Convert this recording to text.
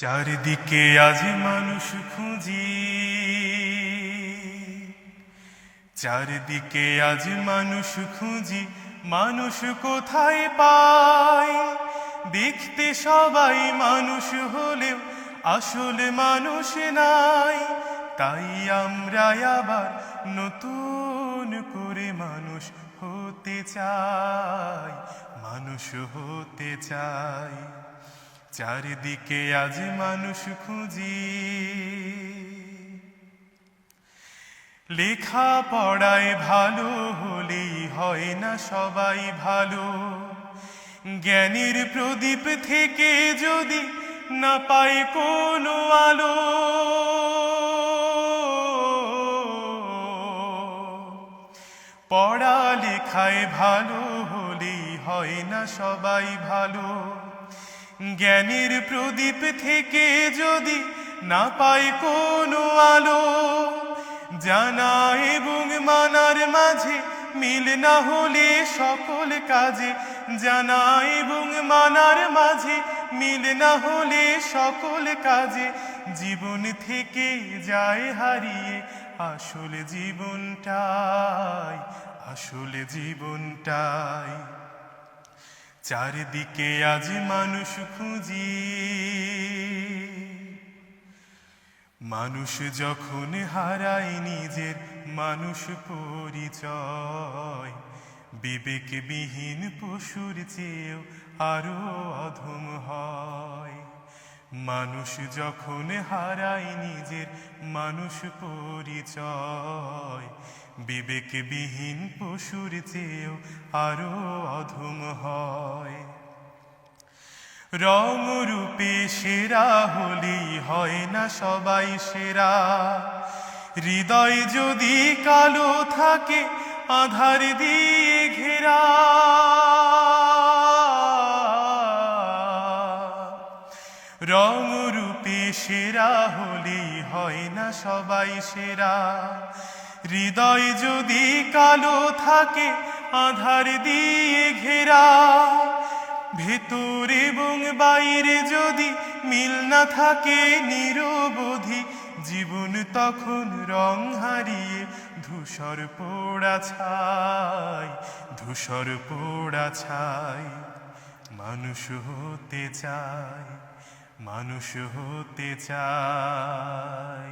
চারিদিকে আজ মানুষ খুঁজি। চারিদিকে আজ মানুষ খুঁজি, মানুষ কোথায় পায়? দেখতে সবাই মানুষ হলেও আসলে মানুষ নাই। তাই আমরা আবার নতুন করে মানুষ হতে চাই, মানুষ হতে চাই। চারিদিকে আজ মানুষ খুঁজি। লেখা পড়ায় ভালো হলেই হয় না সবাই ভালো। জ্ঞানের প্রদীপ থেকে যদি না পাই কোনো আলো। পড়ালেখায় ভালো হলেই হয় না সবাই ভালো। জ্ঞানের প্রদীপ থেকে যদি না পাই কোনো আলো, জানা এবং মানার মাঝে মিল না হলে সকল কাজে, জানা এবং মানার মাঝে মিল না হলে সকল কাজে, জীবন থেকে যায় হারিয়ে আসলে জীবনটাই আসলে জীবনটাই। চারিদিকে আজ মানুষ খুঁজি। মানুষ যখন হারায় নিজের, মানুষ পরিচয়। বিবেকবিহীন পশুর চেয়েও আরও অধম হয়। মানুষ যখন হারায় নিজের, মানুষ পরিচয়। বিবেকবিহীন পশুর চেয়েও আরও অধম হয়। রং রূপে সেরা হলেই হয় না সবাই সেরা। হৃদয় যদি কালো থাকে, আধার দিয়ে ঘেরা। রং রূপে সেরা হলেই হয় না সবাই সেরা। হৃদয় যদি কালো থাকে, আধার দিয়ে ঘেরা। ভেতর এবং বাইরে যদি মিল না থাকে, নিরবধি জীবন তখন রং হারিয়ে ধূসর পোড়া ছাই, ধূসর পোড়া ছাই। মানুষ হতে চায়, মানুষ হতে চায়।